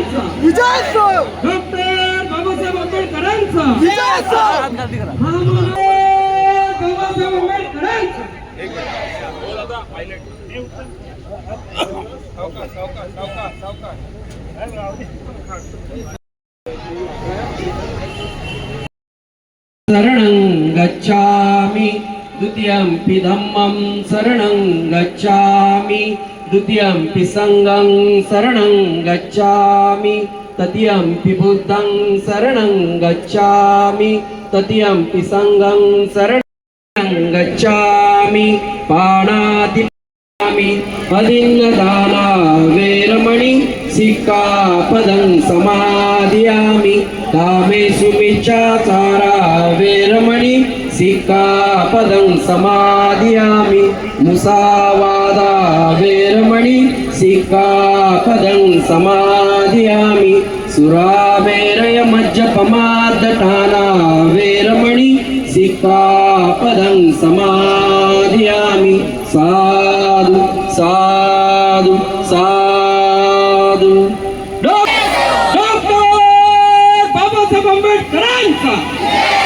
करांचं विजय डॉक्टर बाबासाहेब आंबेडकरांचं विजय बाबासाहेब आंबेडकरांचं शरणं गच्छामि द्वितीयम्पि धम्मं शरणं गच्छामि. द्वितीयम्पि सङ्गं शरणं गच्छामि. तृतीयम्पि बुद्धं शरणं गच्छामि. तृतीयम्पि सङ्गं शरणं गच्छामि. पाणाति अदिन्नदाना वेरमणि सिक्कापदं समाधियामि कामेषु मिच्छाचारा वेरमणि सिक्कापदं समाधियामि। मुसावादा वेरमणि सिक्कापदं समाधियामि। सुरामेरय मज्जपमादटाना वेरमणि सिक्कापदं समाधियामि। साधु साधु साधु। डॉ- डॉक्टर बाबासाहेब आंबेडकरांचा